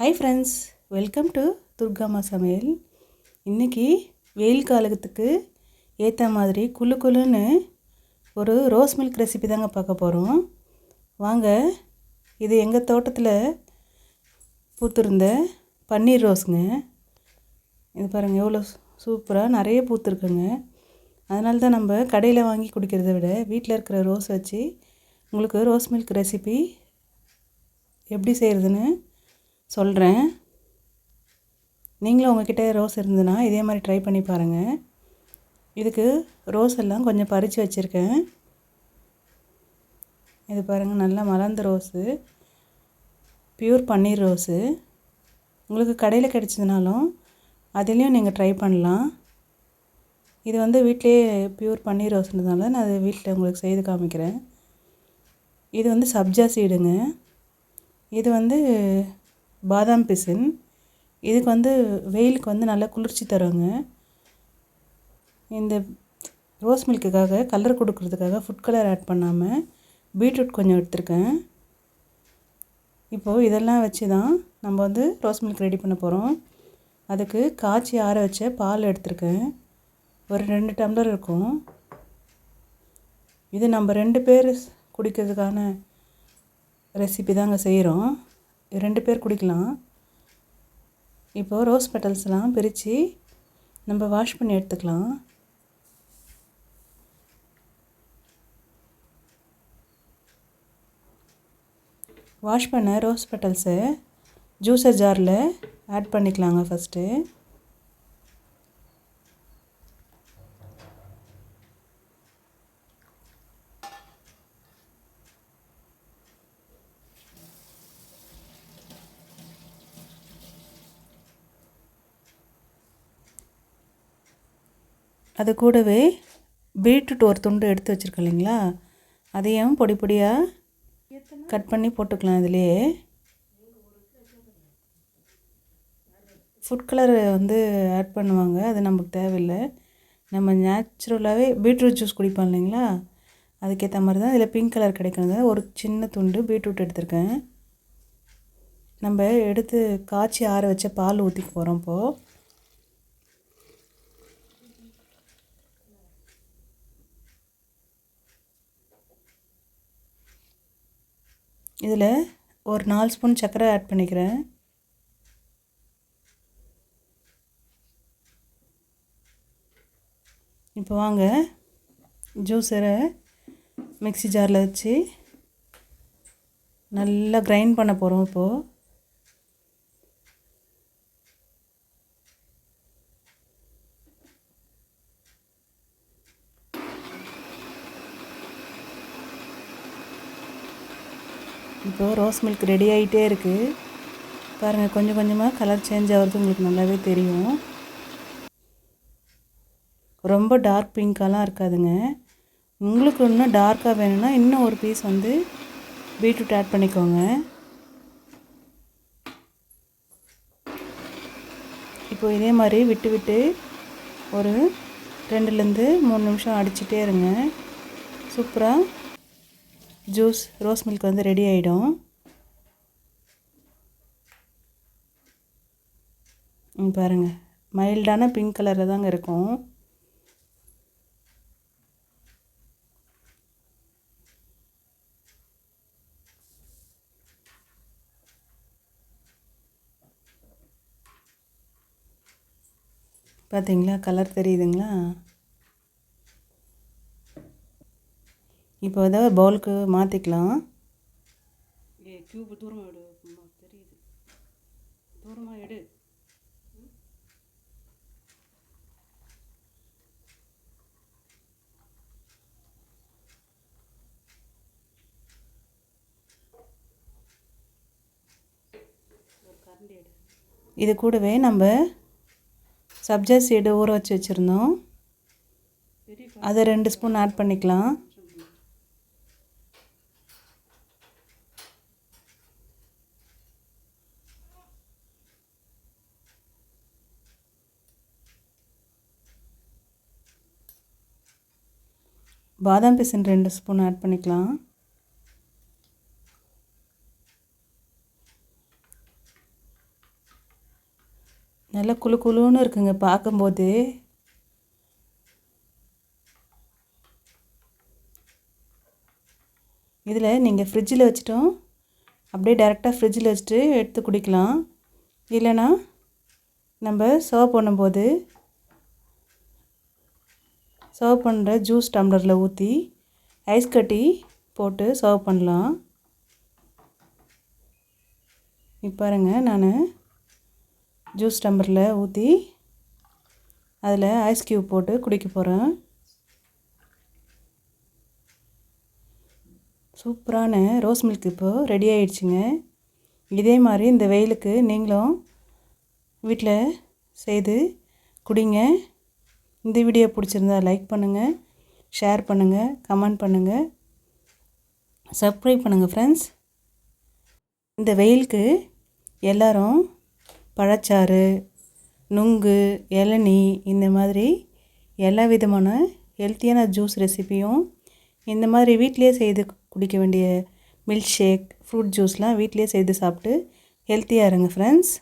Hi friends welcome to Durgama Samayal இன்றைக்கி வெயில் காலத்துக்கு ஏற்ற மாதிரி குளு குளுன்னு ஒரு ரோஸ் மில்க் ரெசிபி தாங்க பார்க்க போகிறோம் வாங்க இது எங்கள் தோட்டத்தில் பூத்திருந்த பன்னீர் ரோஸுங்க. இது பாருங்கள் எவ்வளோ சூப்பராக நிறைய பூத்துருக்குங்க. அதனால தான் நம்ம கடையில் வாங்கி குடிக்கிறத விட வீட்டில் இருக்கிற ரோஸ் வச்சு உங்களுக்கு ரோஸ் மில்க் ரெசிபி எப்படி செய்கிறதுன்னு சொல்கிறேன் நீங்களும் உங்ககிட்ட ரோஸ் இருந்ததுன்னா இதே மாதிரி ட்ரை பண்ணி பாருங்கள் இதுக்கு ரோஸ் எல்லாம் கொஞ்சம் பறித்து வச்சுருக்கேன். இது பாருங்கள் நல்லா மலர்ந்த ரோஸு. பியூர் பன்னீர் ரோஸு. உங்களுக்கு கடையில் கிடச்சதுனாலும் அதுலேயும் நீங்கள் ட்ரை பண்ணலாம். இது வந்து வீட்டிலே பியூர் பன்னீர் ரோஸ்ன்றதுனால நான் அதை வீட்டில் உங்களுக்கு செய்து காமிக்கிறேன். இது வந்து சப்ஜா சீடுங்க இது வந்து பாதாம் பிசின். இதுக்கு வந்து வெயிலுக்கு வந்து நல்லா குளிர்ச்சி தருங்க. இந்த ரோஸ் மில்க்குக்காக கலர் கொடுக்கறதுக்காக ஃபுட் கலர் ஆட் பண்ணாமல் பீட்ரூட் கொஞ்சம் எடுத்திருக்கேன். இப்போது இதெல்லாம் வச்சு தான் நம்ம வந்து ரோஸ் மில்க் ரெடி பண்ண போகிறோம் அதுக்கு காய்ச்சி ஆற வச்ச பால் எடுத்திருக்கேன். ஒரு ரெண்டு டம்ளர் இருக்கும். இது நம்ம ரெண்டு பேர் குடிக்கிறதுக்கான ரெசிபி தாங்க செய்கிறோம் ரெண்டு பேர் குடிக்கலாம். இப்போது ரோஸ் பெட்டல்ஸ்லாம் பிரித்து நம்ம வாஷ் பண்ணி எடுத்துக்கலாம். வாஷ் பண்ண ரோஸ் பெட்டல்ஸை ஜூஸர் ஜாரில் ஆட் பண்ணிக்கலாங்க ஃபஸ்ட்டு அது கூடவே பீட்ரூட் ஒரு துண்டு எடுத்து வச்சுருக்கேன் இல்லைங்களா? அதையும் பொடி பொடியாக கட் பண்ணி போட்டுக்கலாம் இதுலேயே. ஃபுட் கலர் வந்து ஆட் பண்ணுவாங்க. அது நமக்கு தேவையில்லை. நம்ம நேச்சுரலாகவே பீட்ரூட் ஜூஸ் குடிப்போம் இல்லைங்களா? அதுக்கேற்ற மாதிரி தான் இதில் பிங்க் கலர் கிடைக்கிறது. ஒரு சின்ன துண்டு பீட்ரூட் எடுத்திருக்கேன். நம்ம எடுத்து காய்ச்சி ஆற வச்ச பால் ஊற்றிக்க போகிறோம் இப்போது இதில் ஒரு நாலு ஸ்பூன் சர்க்கரை ஆட் பண்ணிக்கிறேன். இப்போ வாங்க ஜூஸரை மிக்ஸி ஜாரில் வச்சு நல்லா கிரைண்ட் பண்ண போகிறோம் இப்போது இப்போது ரோஸ் மில்க் ரெடி ஆகிட்டே இருக்குது பாருங்கள் கொஞ்சம் கொஞ்சமாக கலர் சேஞ்ச் ஆகிறது உங்களுக்கு நல்லாவே தெரியும். ரொம்ப டார்க் பிங்க்காலாம் இருக்காதுங்க. உங்களுக்கு இன்னும் டார்க்காக வேணும்னா இன்னும் ஒரு பீஸ் வந்து பீட்ரூட் ஆட் பண்ணிக்கோங்க. இப்போ இதே மாதிரி விட்டு விட்டு ஒரு ரெண்டுலேருந்து மூணு நிமிஷம் அடிச்சிட்டே இருங்க. சூப்பராக ஜூஸ் ரோஸ் மில்க் வந்து ரெடி ஆகிடும் பாருங்கள் மைல்டான பிங்க் கலரில் தாங்க இருக்கும். பார்த்தீங்களா கலர் தெரியுதுங்களா? இப்போ ஏதாவது பவுலுக்கு மாற்றிக்கலாம் ஏ க்யூப் தூரமாக எடு தெரியுது. தூரமாக எடு. இது கூடவே நம்ம சப்ஜா சீடு ஊற வச்சு வச்சுருந்தோம். அதை ரெண்டு ஸ்பூன் ஆட் பண்ணிக்கலாம். பாதாம் பிசின் ரெண்டு ஸ்பூன் ஆட் பண்ணிக்கலாம். நல்லா குழு குழுன்னு இருக்குங்க பார்க்கும்போது. இதில் நீங்கள் ஃப்ரிட்ஜில் வச்சுட்டோம் அப்படியே டேரெக்டாக ஃப்ரிட்ஜில் வச்சுட்டு எடுத்து குடிக்கலாம். இல்லைன்னா நம்ம சர்வ் பண்ணும்போது சர்வ் பண்ணுற ஜூஸ் டம்ளரில் ஊற்றி ஐஸ் கட்டி போட்டு சர்வ் பண்ணலாம். இப்போ பாருங்க நான் ஜூஸ் டம்ளரில் ஊற்றி அதில் ஐஸ் க்யூப் போட்டு குடிக்க போகிறேன் சூப்பரான ரோஸ் மில்க் இப்போது ரெடி ஆயிடுச்சுங்க. இதே மாதிரி இந்த வெயிலுக்கு நீங்களும் வீட்டில் செய்து குடிங்க. இந்த வீடியோ பிடிச்சிருந்தா லைக் பண்ணுங்கள் ஷேர் பண்ணுங்கள் கமெண்ட் பண்ணுங்கள் சப்ஸ்கிரைப் பண்ணுங்கள் ஃப்ரெண்ட்ஸ் இந்த வெயிலுக்கு எல்லோரும் பழச்சாறு நுங்கு இளநீ இந்த மாதிரி எல்லா விதமான ஹெல்த்தியான ஜூஸ் ரெசிபியும் இந்த மாதிரி வீட்டிலேயே செய்து குடிக்க வேண்டிய மில்க் ஷேக் ஃப்ரூட் ஜூஸ்லாம் வீட்டிலே செய்து சாப்பிட்டு ஹெல்த்தியாக இருங்க ஃப்ரெண்ட்ஸ்